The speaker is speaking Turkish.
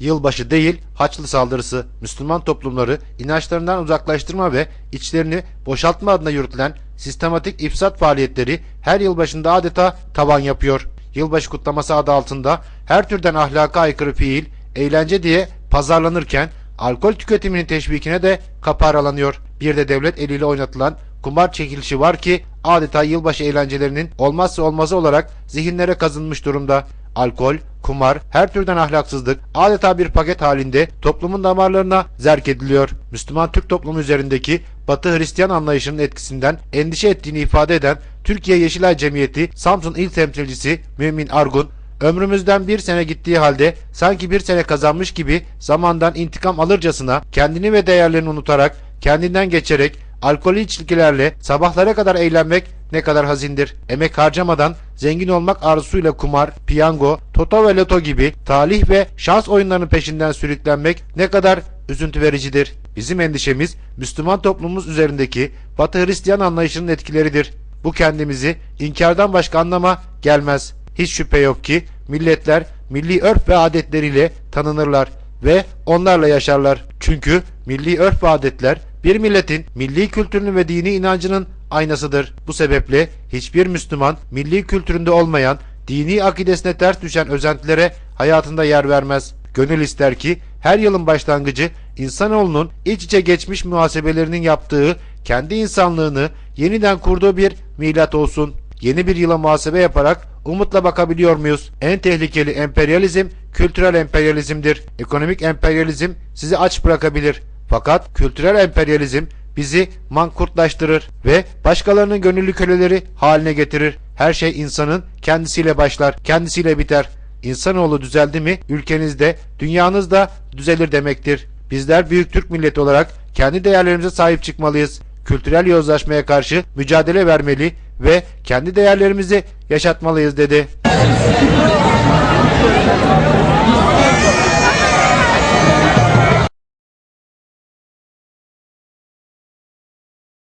yılbaşı değil Haçlı saldırısı Müslüman toplumları inançlarından uzaklaştırma ve içlerini boşaltma adına yürütülen sistematik ifsat faaliyetleri her yılbaşında adeta tavan yapıyor. Yılbaşı kutlaması adı altında her türden ahlaka aykırı fiil, eğlence diye pazarlanırken alkol tüketiminin teşvikine de kapı aralanıyor. Bir de devlet eliyle oynatılan kumar çekilişi var ki adeta yılbaşı eğlencelerinin olmazsa olmazı olarak zihinlere kazınmış durumda. Alkol, kumar, her türden ahlaksızlık adeta bir paket halinde toplumun damarlarına zerk ediliyor. Müslüman Türk toplumu üzerindeki Batı Hristiyan anlayışının etkisinden endişe ettiğini ifade eden Türkiye Yeşilay Cemiyeti Samsun İl Temsilcisi Mümin Argun, ömrümüzden bir sene gittiği halde sanki bir sene kazanmış gibi zamandan intikam alırcasına kendini ve değerlerini unutarak, kendinden geçerek, alkolü içkilerle sabahlara kadar eğlenmek ne kadar hazindir. Emek harcamadan zengin olmak arzusuyla kumar, piyango, toto ve loto gibi talih ve şans oyunlarının peşinden sürüklenmek ne kadar üzüntü vericidir. Bizim endişemiz Müslüman toplumumuz üzerindeki Batı Hristiyan anlayışının etkileridir. Bu kendimizi inkardan başka anlama gelmez. Hiç şüphe yok ki milletler milli örf ve adetleriyle tanınırlar ve onlarla yaşarlar. Çünkü milli örf ve adetler bir milletin milli kültürünün ve dini inancının aynasıdır. Bu sebeple hiçbir Müslüman milli kültüründe olmayan, dini akidesine ters düşen özentilere hayatında yer vermez. Gönül ister ki her yılın başlangıcı insanoğlunun iç içe geçmiş muhasebelerinin yaptığı, kendi insanlığını yeniden kurduğu bir milat olsun. Yeni bir yıla muhasebe yaparak umutla bakabiliyor muyuz? En tehlikeli emperyalizm kültürel emperyalizmdir. Ekonomik emperyalizm sizi aç bırakabilir. Fakat kültürel emperyalizm bizi mankurtlaştırır ve başkalarının gönüllü köleleri haline getirir. Her şey insanın kendisiyle başlar, kendisiyle biter. İnsanoğlu düzeldi mi ülkenizde, dünyanızda düzelir demektir. Bizler büyük Türk milleti olarak kendi değerlerimize sahip çıkmalıyız. Kültürel yozlaşmaya karşı mücadele vermeli ve kendi değerlerimizi yaşatmalıyız dedi.